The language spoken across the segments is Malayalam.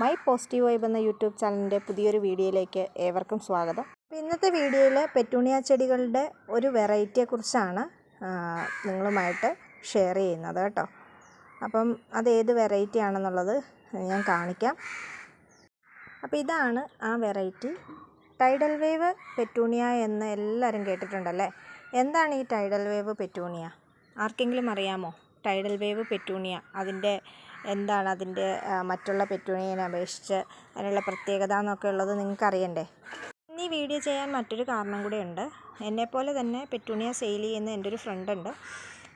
മൈ പോസിറ്റീവ് വൈബ് എന്ന യൂട്യൂബ് ചാനലിന്റെ പുതിയൊരു വീഡിയോയിലേക്ക് ഏവർക്കും സ്വാഗതം. അപ്പോൾ ഇന്നത്തെ വീഡിയോയിൽ പെറ്റൂണിയ ചെടികളുടെ ഒരു വെറൈറ്റിയെക്കുറിച്ചാണ് നിങ്ങളുമായിട്ട് ഷെയർ ചെയ്യുന്നത് കേട്ടോ. അപ്പം അത് ഏത് വെറൈറ്റി ആണെന്നുള്ളത് ഞാൻ കാണിക്കാം. അപ്പോൾ ഇതാണ് ആ വെറൈറ്റി. ടൈഡൽ വേവ് പെറ്റൂണിയ എന്ന് എല്ലാവരും കേട്ടിട്ടുണ്ടല്ലേ? എന്താണ് ഈ ടൈഡൽ വേവ് പെറ്റൂണിയ? ആർക്കെങ്കിലും അറിയാമോ? ടൈഡൽ വേവ് പെറ്റൂണിയ അതിന്റെ എന്താണ് അതിന്റെ മറ്റുള്ള പെറ്റൂണിയനെ അപേക്ഷിച്ച് അതിനുള്ള പ്രത്യേകത എന്നൊക്കെ ഉള്ളത് നിങ്ങൾക്ക് അറിയണ്ടേ ഇനി വീഡിയോ ചെയ്യാൻ മറ്റൊരു കാരണം കൂടെ ഉണ്ട്. എന്നെപ്പോലെ തന്നെ പെറ്റൂണിയ സെയിൽ ചെയ്യുന്ന എന്റെ ഒരു ഫ്രണ്ട് ഉണ്ട്.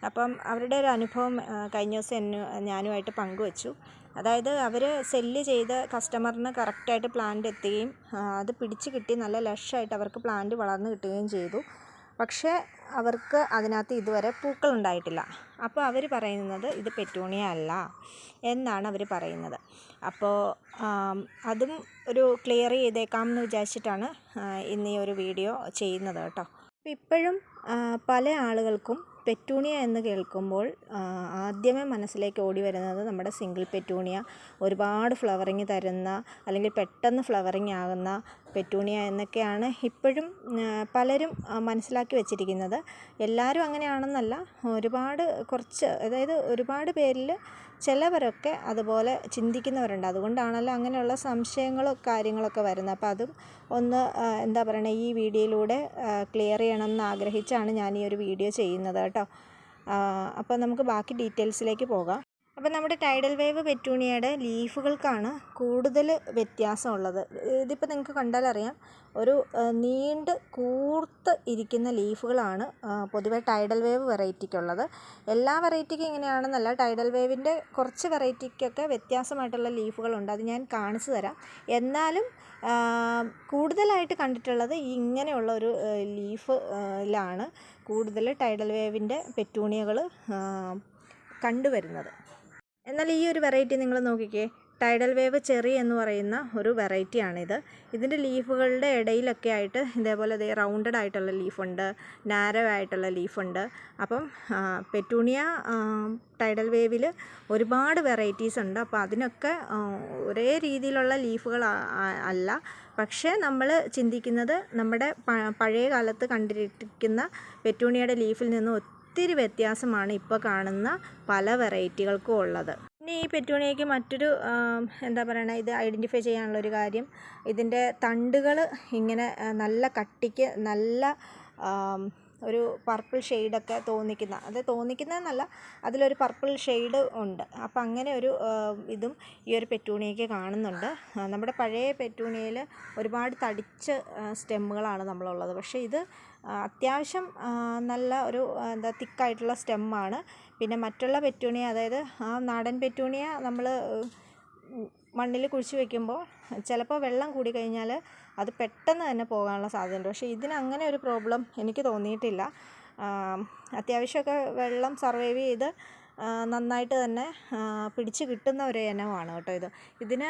അപ്പം അവരുടെ ഒരു അനുഭവം കഴിഞ്ഞ ദിവസം എന്നു ഞാനുമായിട്ട് പങ്കുവച്ചു. അതായത് അവർ സെല്ല് ചെയ്ത് കസ്റ്റമറിന് കറക്റ്റായിട്ട് പ്ലാന്റ് എത്തുകയും അത് പിടിച്ച് കിട്ടി നല്ല ലഷായിട്ട് അവർക്ക് പ്ലാന്റ് വളർന്ന് കിട്ടുകയും ചെയ്തു. പക്ഷേ അവർക്ക് അതിനകത്ത് ഇതുവരെ പൂക്കൾ ഉണ്ടായിട്ടില്ല അപ്പോൾ അവർ പറയുന്നത് ഇത് പെറ്റൂണിയ അല്ല എന്നാണ് അവർ പറയുന്നത്. അപ്പോൾ അതും ഒരു ക്ലിയർ ചെയ്തേക്കാം എന്ന് വിചാരിച്ചിട്ടാണ് ഇന്ന് ഈ ഒരു വീഡിയോ ചെയ്യുന്നത് കേട്ടോ. അപ്പോൾ ഇപ്പോഴും പല ആളുകൾക്കും പെറ്റൂണിയ എന്ന് കേൾക്കുമ്പോൾ ആദ്യമേ മനസ്സിലേക്ക് ഓടി വരുന്നത് നമ്മുടെ സിംഗിൾ പെറ്റൂണിയ ഒരുപാട് ഫ്ലവറിങ് തരുന്ന അല്ലെങ്കിൽ പെട്ടെന്ന് ഫ്ലവറിങ് ആകുന്ന പെറ്റൂണിയ എന്നൊക്കെയാണ് ഇപ്പോഴും പലരും മനസ്സിലാക്കി വെച്ചിരിക്കുന്നത്. എല്ലാവരും അങ്ങനെയാണെന്നല്ല ഒരുപാട് കുറച്ച് അതായത് ഒരുപാട് പേരിൽ ചിലവരൊക്കെ അതുപോലെ ചിന്തിക്കുന്നവരുണ്ട്. അതുകൊണ്ടാണല്ലോ അങ്ങനെയുള്ള സംശയങ്ങളും കാര്യങ്ങളൊക്കെ വരുന്നത്. അപ്പോൾ അതും ഒന്ന് എന്താ പറയണേ ഈ വീഡിയോയിലൂടെ ക്ലിയർ ചെയ്യണം എന്ന് ആഗ്രഹിച്ചാണ് ഞാൻ ഈ ഒരു വീഡിയോ ചെയ്യുന്നത് കേട്ടോ. അപ്പോൾ നമുക്ക് ബാക്കി ഡീറ്റെയിൽസിലേക്ക് പോകാം. അപ്പോൾ നമ്മുടെ ടൈഡൽ വേവ് പെറ്റൂണിയയുടെ ലീഫുകൾക്കാണ് കൂടുതൽ വ്യത്യാസമുള്ളത്. ഇതിപ്പോൾ നിങ്ങൾക്ക് കണ്ടാലറിയാം ഒരു നീണ്ട് കൂർത്ത് ഇരിക്കുന്ന ലീഫുകളാണ് പൊതുവേ ടൈഡൽ വേവ് വെറൈറ്റിക്കുള്ളത് എല്ലാ വെറൈറ്റിക്കും ഇങ്ങനെയാണെന്നല്ല ടൈഡൽ വേവിന്റെ കുറച്ച് വെറൈറ്റിക്കൊക്കെ വ്യത്യാസമായിട്ടുള്ള ലീഫുകളുണ്ട്. അത് ഞാൻ കാണിച്ചു തരാം. എന്നാലും കൂടുതലായിട്ട് കണ്ടിട്ടുള്ളത് ഇങ്ങനെയുള്ള ഒരു ലീഫിലാണ് കൂടുതൽ ടൈഡൽ വേവിന്റെ പെറ്റൂണിയകൾ കണ്ടുവരുന്നത്. എന്നാൽ ഈ ഒരു വെറൈറ്റി നിങ്ങൾ നോക്കിക്കേ. ടൈഡൽ വേവ് ചെറി എന്ന് പറയുന്ന ഒരു വെറൈറ്റിയാണിത് ഇതിന്റെ ലീഫുകളുടെ ഇടയിലൊക്കെ ആയിട്ട് ഇതേപോലെ ഇതേ റൗണ്ടഡ് ആയിട്ടുള്ള ലീഫുണ്ട് നാരോ ആയിട്ടുള്ള ലീഫുണ്ട് അപ്പം പെറ്റൂണിയ ടൈഡൽ വേവിൽ ഒരുപാട് വെറൈറ്റീസ് ഉണ്ട്. അപ്പോൾ അതിനൊക്കെ ഒരേ രീതിയിലുള്ള ലീഫുകൾ അല്ല. പക്ഷേ നമ്മൾ ചിന്തിക്കുന്നത് നമ്മുടെ പഴയ കാലത്ത് കണ്ടിരിക്കുന്ന പെറ്റൂണിയയുടെ ലീഫിൽ നിന്ന് ഒത്തിരി വ്യത്യാസമാണ് ഇപ്പോൾ കാണുന്ന പല വെറൈറ്റികൾക്കും ഉള്ളത്. പിന്നെ ഈ പെറ്റൂണിയയ്ക്ക് മറ്റൊരു എന്താ പറയണ ഇത് ഐഡന്റിഫൈ ചെയ്യാനുള്ള ഒരു കാര്യം ഇതിന്റെ തണ്ടുകൾ ഇങ്ങനെ നല്ല കട്ടിക്ക് നല്ല ഒരു പർപ്പിൾ ഷെയ്ഡൊക്കെ തോന്നിക്കുന്ന അത് തോന്നിക്കുന്നതെന്നല്ല അതിലൊരു പർപ്പിൾ ഷെയ്ഡ് ഉണ്ട്. അപ്പം അങ്ങനെ ഒരു ഇതും ഈ ഒരു പെറ്റൂണിയയ്ക്ക് കാണുന്നുണ്ട്. നമ്മുടെ പഴയ പെറ്റൂണിയയിൽ ഒരുപാട് തടിച്ച സ്റ്റെമ്മുകളാണ് നമ്മളുള്ളത്. പക്ഷേ ഇത് അത്യാവശ്യം നല്ല ഒരു എന്താ തിക്കായിട്ടുള്ള സ്റ്റെമ്മാണ്. പിന്നെ മറ്റുള്ള പെറ്റൂണിയ അതായത് ആ നാടൻ പെറ്റൂണിയ നമ്മൾ മണ്ണിൽ കുഴിച്ച് വെക്കുമ്പോൾ ചിലപ്പോൾ വെള്ളം കൂടി കഴിഞ്ഞാൽ അത് പെട്ടെന്ന് തന്നെ പോകാനുള്ള സാധ്യതയുണ്ട്. പക്ഷേ ഇതിന് അങ്ങനെ ഒരു പ്രോബ്ലം എനിക്ക് തോന്നിയിട്ടില്ല. അത്യാവശ്യമൊക്കെ വെള്ളം സർവൈവ് ചെയ്ത് നന്നായിട്ട് തന്നെ പിടിച്ച് കിട്ടുന്ന ഒരു ഇനമാണ് കേട്ടോ ഇത്. ഇതിന്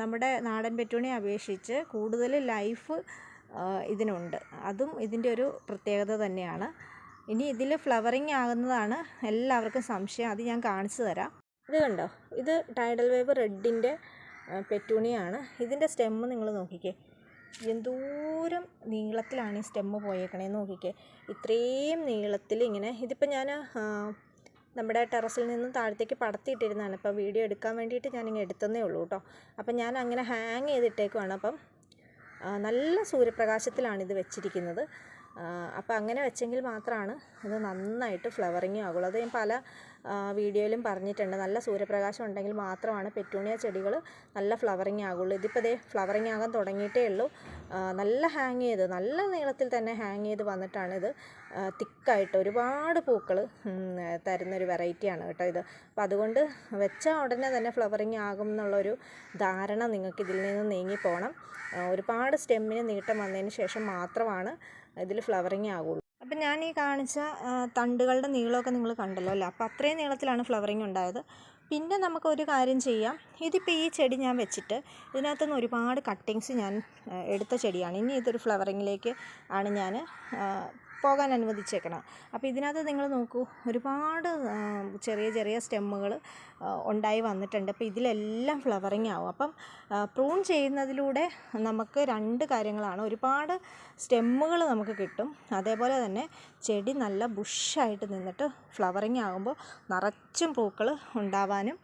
നമ്മുടെ നാടൻ പെറ്റൂണിയെ അപേക്ഷിച്ച് കൂടുതൽ ലൈഫ് ഇതിനുണ്ട്. അതും ഇതിന്റെ ഒരു പ്രത്യേകത തന്നെയാണ്. ഇനി ഇതിൽ ഫ്ലവറിങ് ആകുന്നതാണ് എല്ലാവർക്കും സംശയം. അത് ഞാൻ കാണിച്ചു തരാം. ഇത് കണ്ടോ? ഇത് ടൈഡൽ വേവ് റെഡിന്റെ പെറ്റൂണിയാണ്. ഇതിന്റെ സ്റ്റെമ്മ് നിങ്ങൾ നോക്കിക്കേ. എന്തോരം നീളത്തിലാണ് ഈ സ്റ്റെമ്മ് പോയേക്കണേ നോക്കിക്കേ. ഇത്രയും നീളത്തിൽ ഇങ്ങനെ ഇതിപ്പോൾ ഞാൻ നമ്മുടെ ടെറസിൽ നിന്നും താഴത്തേക്ക് പടത്തിയിട്ടിരുന്നതാണ്. ഇപ്പോൾ വീഡിയോ എടുക്കാൻ വേണ്ടിയിട്ട് ഞാനിങ്ങനെ എടുത്തതേ ഉള്ളൂ കേട്ടോ അപ്പം ഞാൻ അങ്ങനെ ഹാങ് ചെയ്തിട്ടേക്കുവാണ്. അപ്പം നല്ല സൂര്യപ്രകാശത്തിലാണ് ഇത് വെച്ചിരിക്കുന്നത്. അപ്പോൾ അങ്ങനെ വെച്ചെങ്കിൽ മാത്രമാണ് ഇത് നന്നായിട്ട് ഫ്ലവറിങ് ആകുള്ളൂ. അത് ഞാൻ പല വീഡിയോയിലും പറഞ്ഞിട്ടുണ്ട്. നല്ല സൂര്യപ്രകാശം ഉണ്ടെങ്കിൽ മാത്രമാണ് പെറ്റൂണിയ ചെടികൾ നല്ല ഫ്ലവറിങ് ആകുള്ളൂ. ഇതിപ്പോൾ ദേ ഫ്ലവറിങ് ആകാൻ തുടങ്ങിയിട്ടേ ഉള്ളൂ. നല്ല ഹാങ് ചെയ്ത് നല്ല നീളത്തിൽ തന്നെ ഹാങ് ചെയ്ത് വന്നിട്ടാണ് ഇത് തിക്കായിട്ട് ഒരുപാട് പൂക്കൾ തരുന്നൊരു വെറൈറ്റിയാണ് കേട്ടോ ഇത്. അപ്പോൾ അതുകൊണ്ട് വെച്ച ഉടനെ തന്നെ ഫ്ലവറിങ് ആകും എന്നുള്ളൊരു ധാരണ നിങ്ങൾക്ക് ഇതിൽ നിന്ന് നീങ്ങിപ്പോകണം ഒരുപാട് സ്റ്റെമ്മിന് നീട്ടം വന്നതിന് ശേഷം മാത്രമാണ് ഇതിൽ ഫ്ലവറിങ് ആകുള്ളൂ അപ്പം ഞാൻ ഈ കാണിച്ച തണ്ടുകളുടെ നീളമൊക്കെ നിങ്ങൾ കണ്ടല്ലോ അല്ലേ? അപ്പോൾ അത്രയും നീളത്തിലാണ് ഫ്ലവറിങ് ഉണ്ടായത്. പിന്നെ നമുക്കൊരു കാര്യം ചെയ്യാം. ഇതിപ്പോൾ ഈ ചെടി ഞാൻ വെച്ചിട്ട് ഇതിനകത്തുനിന്ന് ഒരുപാട് കട്ടിങ്സ് ഞാൻ എടുത്ത ചെടിയാണ്. ഇനി ഇതൊരു ഫ്ലവറിങ്ങിലേക്ക് ആണ് ഞാൻ പോകാൻ അനുവദിച്ചേക്കണം. അപ്പോൾ ഇതിനകത്ത് നിങ്ങൾ നോക്കൂ ഒരുപാട് ചെറിയ ചെറിയ സ്റ്റെമ്മുകൾ ഉണ്ടായി വന്നിട്ടുണ്ട്. അപ്പോൾ ഇതിലെല്ലാം ഫ്ലവറിങ് ആവും. അപ്പം പ്രൂൺ ചെയ്യുന്നതിലൂടെ നമുക്ക് രണ്ട് കാര്യങ്ങളാണ്. ഒരുപാട് സ്റ്റെമ്മുകൾ നമുക്ക് കിട്ടും. അതേപോലെ തന്നെ ചെടി നല്ല ബുഷായിട്ട് നിന്നിട്ട് ഫ്ലവറിങ് ആകുമ്പോൾ നിറച്ചും പൂക്കൾ ഉണ്ടാവാനും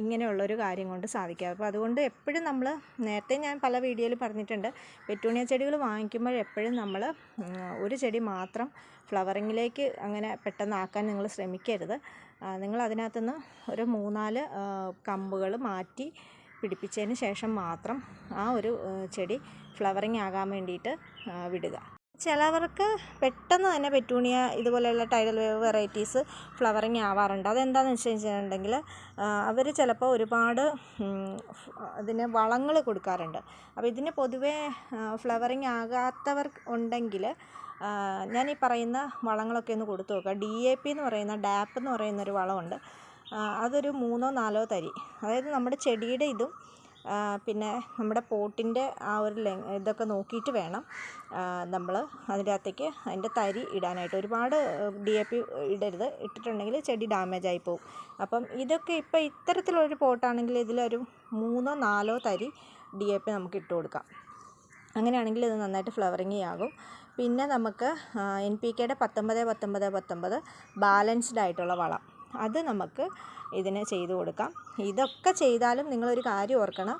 ഇങ്ങനെയുള്ളൊരു കാര്യം കൊണ്ട് സാധിക്കുക അപ്പോൾ അതുകൊണ്ട് എപ്പോഴും നമ്മൾ നേരത്തെ ഞാൻ പല വീഡിയോയിൽ പറഞ്ഞിട്ടുണ്ട് പെറ്റൂണിയ ചെടികൾ വാങ്ങിക്കുമ്പോൾ എപ്പോഴും നമ്മൾ ഒരു ചെടി മാത്രം ഫ്ലവറിങ്ങിലേക്ക് അങ്ങനെ പെട്ടെന്ന് ആക്കാൻ നിങ്ങൾ ശ്രമിക്കരുത്. നിങ്ങൾ അതിനകത്തുനിന്ന് ഒരു മൂന്നാൽ കമ്പുകൾ മാറ്റി പിടിപ്പിച്ചതിന് ശേഷം മാത്രം ആ ഒരു ചെടി ഫ്ലവറിങ് ആകാൻ വേണ്ടിയിട്ട് വിടുക. ചിലവർക്ക് പെട്ടെന്ന് തന്നെ പെറ്റൂണിയ ഇതുപോലെയുള്ള ടൈഡൽ വേവ് വെറൈറ്റീസ് ഫ്ലവറിങ് ആവാറുണ്ട്. അതെന്താണെന്ന് വെച്ച് കഴിഞ്ഞിട്ടുണ്ടെങ്കിൽ അവർ ചിലപ്പോൾ ഒരുപാട് അതിന് വളങ്ങൾ കൊടുക്കാറുണ്ട്. അപ്പോൾ ഇതിന് പൊതുവേ ഫ്ലവറിങ് ആകാത്തവർ ഉണ്ടെങ്കിൽ ഞാൻ ഈ പറയുന്ന വളങ്ങളൊക്കെ ഒന്ന് കൊടുത്തു നോക്കുക. ഡി എ പി എന്ന് പറയുന്ന ഡാപ്പ് എന്ന് പറയുന്ന ഒരു വളമുണ്ട്. അതൊരു മൂന്നോ നാലോ തരി. അതായത് നമ്മുടെ ചെടിയുടെ ഇതും പിന്നെ നമ്മുടെ പോട്ടിന്റെ ആ ഒരു ലെ ഇതൊക്കെ നോക്കിയിട്ട് വേണം. നമ്മൾ അതിന്റെ അകത്തേക്ക് അതിന്റെ തരി ഇടാനായിട്ട്. ഒരുപാട് ഡി എ പി ഇടരുത്. ഇട്ടിട്ടുണ്ടെങ്കിൽ ചെടി ഡാമേജ് ആയി പോകും അപ്പം ഇതൊക്കെ ഇപ്പം ഇത്തരത്തിലൊരു പോട്ടാണെങ്കിൽ ഇതിലൊരു മൂന്നോ നാലോ തരി ഡി എ പി നമുക്ക് ഇട്ട് കൊടുക്കാം. അങ്ങനെയാണെങ്കിൽ ഇത് നന്നായിട്ട് ഫ്ലവറിങ് ആകും. പിന്നെ നമുക്ക് എൻ പി കെയുടെ പത്തൊമ്പത് പത്തൊമ്പത് പത്തൊമ്പത് ബാലൻസ്ഡ് ആയിട്ടുള്ള വളം. അത് നമുക്ക് ഇതിന് ചെയ്തു കൊടുക്കാം. ഇതൊക്കെ ചെയ്താലും നിങ്ങളൊരു കാര്യം ഓർക്കണം.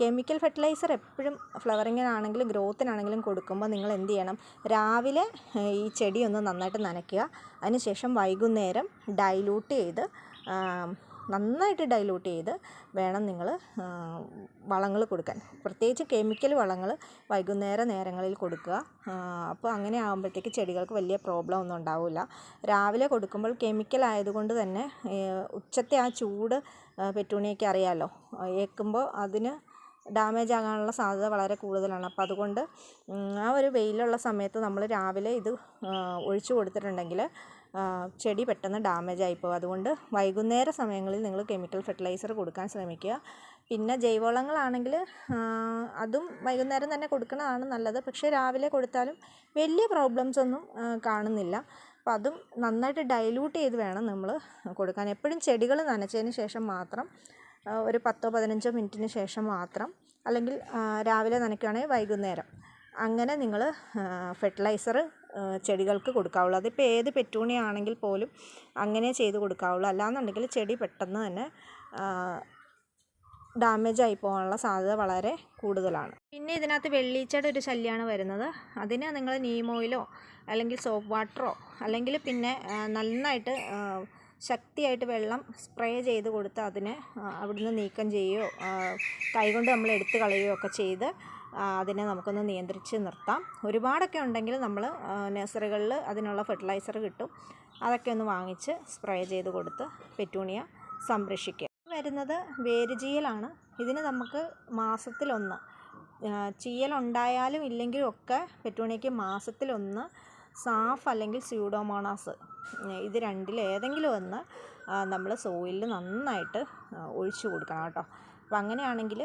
കെമിക്കൽ ഫെർട്ടിലൈസർ എപ്പോഴും ഫ്ലവറിങ്ങിനാണെങ്കിലും ഗ്രോത്തിനാണെങ്കിലും കൊടുക്കുമ്പോൾ നിങ്ങൾ എന്ത് ചെയ്യണം? രാവിലെ ഈ ചെടി ഒന്ന് നന്നായിട്ട് നനയ്ക്കുക. അതിനുശേഷം വൈകുന്നേരം ഡൈലൂട്ട് ചെയ്ത് നന്നായിട്ട് ഡൈലൂട്ട് ചെയ്ത് വേണം നിങ്ങൾ വളങ്ങൾ കൊടുക്കാൻ. പ്രത്യേകിച്ച് കെമിക്കൽ വളങ്ങൾ വൈകുന്നേര നേരങ്ങളിൽ കൊടുക്കുക. അപ്പോൾ അങ്ങനെ ആകുമ്പോഴത്തേക്ക് ചെടികൾക്ക് വലിയ പ്രോബ്ലം ഒന്നും ഉണ്ടാവില്ല. രാവിലെ കൊടുക്കുമ്പോൾ കെമിക്കൽ ആയതുകൊണ്ട് തന്നെ ഉച്ചത്തെ ആ ചൂട് പെറ്റൂണിയൊക്കെ അറിയാമല്ലോ ഏൽക്കുമ്പോൾ അതിന് ഡാമേജ് ആകാനുള്ള സാധ്യത വളരെ കൂടുതലാണ്. അപ്പോൾ അതുകൊണ്ട് ആ ഒരു വെയിലുള്ള സമയത്ത് നമ്മൾ രാവിലെ ഇത് ഒഴിച്ചു കൊടുത്തിട്ടുണ്ടെങ്കിൽ ചെടി പെട്ടെന്ന് ഡാമേജ് ആയിപ്പോകും അതുകൊണ്ട് വൈകുന്നേര സമയങ്ങളിൽ നിങ്ങൾ കെമിക്കൽ ഫെർട്ടിലൈസർ കൊടുക്കാൻ ശ്രമിക്കുക. പിന്നെ ജൈവവളങ്ങളാണെങ്കിൽ അതും വൈകുന്നേരം തന്നെ കൊടുക്കുന്നതാണ് നല്ലത്. പക്ഷേ രാവിലെ കൊടുത്താലും വലിയ പ്രോബ്ലംസ് ഒന്നും കാണുന്നില്ല. അപ്പോൾ അതും നന്നായിട്ട് ഡൈല്യൂട്ട് ചെയ്ത് വേണം നമ്മൾ കൊടുക്കാൻ. എപ്പോഴും ചെടികൾ നനച്ചതിന് ശേഷം മാത്രം ഒരു പത്തോ പതിനഞ്ചോ മിനിറ്റിന് ശേഷം മാത്രം അല്ലെങ്കിൽ രാവിലെ നനയ്ക്കുകയാണെങ്കിൽ വൈകുന്നേരം. അങ്ങനെ നിങ്ങൾ ഫെർട്ടിലൈസർ ചെടികൾക്ക് കൊടുക്കാവുള്ളൂ. അതിപ്പോൾ ഏത് പെറ്റൂണിയാണെങ്കിൽ പോലും അങ്ങനെ ചെയ്ത് കൊടുക്കാവുള്ളൂ. അല്ലാന്നുണ്ടെങ്കിൽ ചെടി പെട്ടെന്ന് തന്നെ ഡാമേജ് ആയി പോകാനുള്ള സാധ്യത വളരെ കൂടുതലാണ്. പിന്നെ ഇതിനകത്ത് വെള്ളീച്ചയുടെ ഒരു ശല്യമാണ് വരുന്നത്. അതിന് നിങ്ങൾ നീമോയിലോ അല്ലെങ്കിൽ സോപ്പ് വാട്ടറോ അല്ലെങ്കിൽ പിന്നെ നന്നായിട്ട് ശക്തിയായിട്ട് വെള്ളം സ്പ്രേ ചെയ്ത് കൊടുത്ത് അതിനെ അവിടുന്ന് നീക്കം ചെയ്യുകയോ കൈകൊണ്ട് നമ്മൾ എടുത്തു കളയുകയോ ഒക്കെ ചെയ്ത് അതിനെ നമുക്കൊന്ന് നിയന്ത്രിച്ച് നിർത്താം. ഒരുപാടൊക്കെ ഉണ്ടെങ്കിൽ നമ്മൾ നഴ്സറികളിൽ അതിനുള്ള ഫെർട്ടിലൈസർ കിട്ടും. അതൊക്കെ ഒന്ന് വാങ്ങിച്ച് സ്പ്രേ ചെയ്ത് കൊടുത്ത് പെറ്റൂണിയ സംരക്ഷിക്കുക. വരുന്നത് വേരുചീയലാണ്. ഇതിന് നമുക്ക് മാസത്തിലൊന്ന് ചീയലുണ്ടായാലും ഇല്ലെങ്കിലും ഒക്കെ പെറ്റൂണിയയ്ക്ക് മാസത്തിലൊന്ന് സാഫ് അല്ലെങ്കിൽ സ്യൂഡോമോണാസ്. ഇത് രണ്ടിൽ ഏതെങ്കിലും ഒന്ന് നമ്മൾ സോയിലിൽ നന്നായിട്ട് ഒഴിച്ചു കൊടുക്കണം കേട്ടോ. അപ്പം അങ്ങനെയാണെങ്കിൽ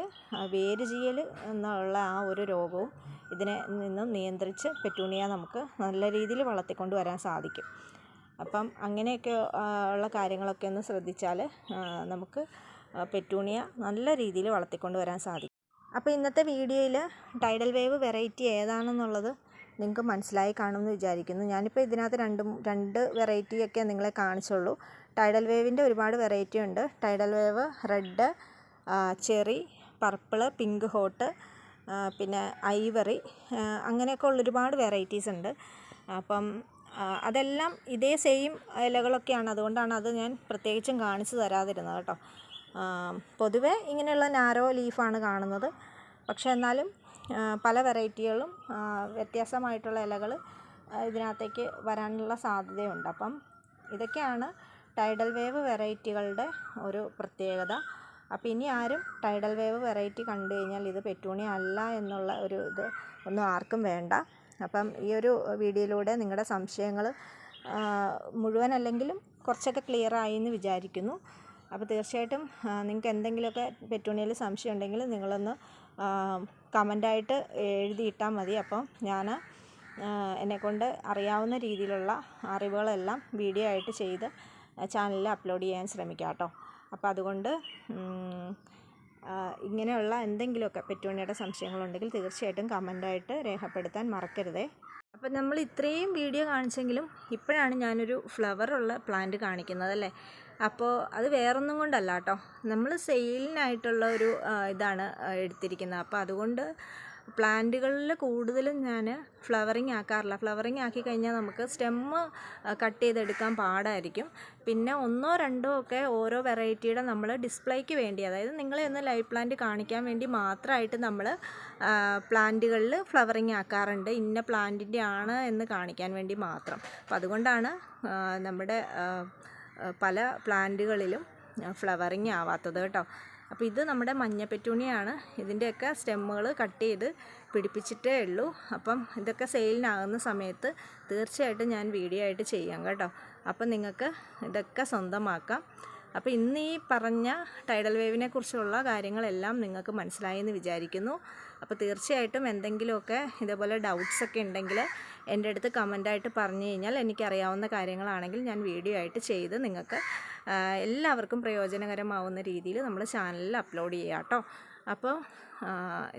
വേര് ചീയൽ എന്നുള്ള ആ ഒരു രോഗവും ഇതിനെ നിന്നും നിയന്ത്രിച്ച് പെറ്റൂണിയ നമുക്ക് നല്ല രീതിയിൽ വളർത്തിക്കൊണ്ട് വരാൻ സാധിക്കും. അപ്പം അങ്ങനെയൊക്കെ ഉള്ള കാര്യങ്ങളൊക്കെ ഒന്ന് ശ്രദ്ധിച്ചാൽ നമുക്ക് പെറ്റൂണിയ നല്ല രീതിയിൽ വളർത്തിക്കൊണ്ട് വരാൻ സാധിക്കും. അപ്പോൾ ഇന്നത്തെ വീഡിയോയിൽ ടൈഡൽ വേവ് വെറൈറ്റി ഏതാണെന്നുള്ളത് നിങ്ങൾക്ക് മനസ്സിലായി കാണുമെന്ന് വിചാരിക്കുന്നു. ഞാനിപ്പോൾ ഇതിനകത്ത് രണ്ട് രണ്ട് വെറൈറ്റിയൊക്കെ നിങ്ങളെ കാണിച്ചുള്ളൂ. ടൈഡൽ വേവിന്റെ ഒരുപാട് വെറൈറ്റി ഉണ്ട്. Tidal wave red cherry purple pink hot പിന്നെ ഐവറി അങ്ങനെയൊക്കെ ഉള്ള ഒരുപാട് വെറൈറ്റീസ് ഉണ്ട്. അപ്പം അതെല്ലാം ഇതേ സെയിം ഇലകളൊക്കെയാണ്. അതുകൊണ്ടാണ് അത് ഞാൻ പ്രത്യേകിച്ചും കാണിച്ചു തരാതിരുന്നത് കേട്ടോ. പൊതുവേ ഇങ്ങനെയുള്ള നാരോ ലീഫാണ് കാണുന്നത്. പക്ഷേ എന്നാലും പല വെറൈറ്റികളും വ്യത്യാസമായിട്ടുള്ള ഇലകൾ ഇതിനകത്തേക്ക് വരാനുള്ള സാധ്യതയുണ്ട്. അപ്പം ഇതൊക്കെയാണ് ടൈഡൽ വേവ് വെറൈറ്റികളുടെ ഒരു പ്രത്യേകത. അപ്പോൾ ഇനി ആരും ടൈഡൽ വേവ് വെറൈറ്റി കണ്ടു കഴിഞ്ഞാൽ ഇത് പെറ്റൂണി അല്ല എന്നുള്ള ഒരു ഇത് ഒന്നും ആർക്കും വേണ്ട. അപ്പം ഈ ഒരു വീഡിയോയിലൂടെ നിങ്ങളുടെ സംശയങ്ങൾ മുഴുവൻ അല്ലെങ്കിലും കുറച്ചൊക്കെ ക്ലിയർ ആയി എന്ന് വിചാരിക്കുന്നു. അപ്പോൾ തീർച്ചയായിട്ടും നിങ്ങൾക്ക് എന്തെങ്കിലുമൊക്കെ പെറ്റൂണിയയിൽ സംശയം ഉണ്ടെങ്കിൽ നിങ്ങളൊന്ന് കമന്റായിട്ട് എഴുതിയിട്ടാൽ മതി. അപ്പം ഞാൻ എന്നെക്കൊണ്ട് അറിയാവുന്ന രീതിയിലുള്ള അറിവുകളെല്ലാം വീഡിയോ ആയിട്ട് ചെയ്ത് ചാനലിൽ അപ്ലോഡ് ചെയ്യാൻ ശ്രമിക്കാം കേട്ടോ. അപ്പോൾ അതുകൊണ്ട് ഇങ്ങനെയുള്ള എന്തെങ്കിലുമൊക്കെ പെറ്റുണിയുടെ സംശയങ്ങളുണ്ടെങ്കിൽ തീർച്ചയായിട്ടും കമന്റായിട്ട് രേഖപ്പെടുത്താൻ മറക്കരുതേ. അപ്പം നമ്മൾ ഇത്രയും വീഡിയോ കാണിച്ചെങ്കിലും ഇപ്പോഴാണ് ഞാനൊരു ഫ്ലവറുള്ള പ്ലാന്റ് കാണിക്കുന്നത് അല്ലേ? അപ്പോൾ അത് വേറൊന്നും കൊണ്ടല്ല കേട്ടോ. നമ്മൾ സെയിലിനായിട്ടുള്ള ഒരു ഇതാണ് എടുത്തിരിക്കുന്നത്. അപ്പോൾ അതുകൊണ്ട് പ്ലാന്റുകളിൽ കൂടുതലും ഞാൻ ഫ്ലവറിങ് ആക്കാറില്ല. ഫ്ലവറിങ് ആക്കി കഴിഞ്ഞാൽ നമുക്ക് സ്റ്റെമ്മ് കട്ട് ചെയ്തെടുക്കാൻ പാടായിരിക്കും. പിന്നെ ഒന്നോ രണ്ടോ ഒക്കെ ഓരോ വെറൈറ്റിയുടെ നമ്മൾ ഡിസ്പ്ലേക്ക് വേണ്ടി അതായത് നിങ്ങളെ ഒന്ന് ലൈവ് പ്ലാന്റ് കാണിക്കാൻ വേണ്ടി മാത്രമായിട്ട് നമ്മൾ പ്ലാന്റുകളിൽ ഫ്ലവറിങ് ആക്കാറുണ്ട്. ഇന്ന പ്ലാന്റിന്റെ ആണ് എന്ന് കാണിക്കാൻ വേണ്ടി മാത്രം. അപ്പം അതുകൊണ്ടാണ് നമ്മുടെ പല പ്ലാന്റുകളിലും ഫ്ലവറിങ് ആവാത്തത് കേട്ടോ. അപ്പോൾ ഇത് നമ്മുടെ മഞ്ഞ പെറ്റൂണിയാണ് ഇതിന്റെയൊക്കെ സ്റ്റെമ്മുകൾ കട്ട് ചെയ്ത് പിടിപ്പിച്ചിട്ടേ ഉള്ളൂ. അപ്പം ഇതൊക്കെ സെയിലിനാകുന്ന സമയത്ത് തീർച്ചയായിട്ടും ഞാൻ വീഡിയോ ആയിട്ട് ചെയ്യാം കേട്ടോ. അപ്പം നിങ്ങൾക്ക് ഇതൊക്കെ സ്വന്തമാക്കാം. അപ്പോൾ ഇന്ന് ഈ പറഞ്ഞ ടൈഡൽ വേവിനെ കുറിച്ചുള്ള കാര്യങ്ങളെല്ലാം നിങ്ങൾക്ക് മനസ്സിലായെന്ന് വിചാരിക്കുന്നു. അപ്പോൾ തീർച്ചയായിട്ടും എന്തെങ്കിലുമൊക്കെ ഇതേപോലെ ഡൗട്ട്സ് ഒക്കെ ഉണ്ടെങ്കിൽ എന്റെ അടുത്ത് കമന്റായിട്ട് പറഞ്ഞു കഴിഞ്ഞാൽ എനിക്കറിയാവുന്ന കാര്യങ്ങളാണെങ്കിൽ ഞാൻ വീഡിയോ ആയിട്ട് ചെയ്ത് നിങ്ങൾക്ക് എല്ലാവർക്കും പ്രയോജനകരമാവുന്ന രീതിയിൽ നമ്മൾ ചാനലിൽ അപ്ലോഡ് ചെയ്യാം കേട്ടോ. അപ്പോൾ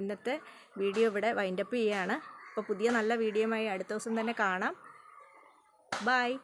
ഇന്നത്തെ വീഡിയോ ഇവിടെ വൈൻഡപ്പ് ചെയ്യുകയാണ് അപ്പോൾ പുതിയ നല്ല വീഡിയോയുമായി അടുത്ത ദിവസം തന്നെ കാണാം. ബായ്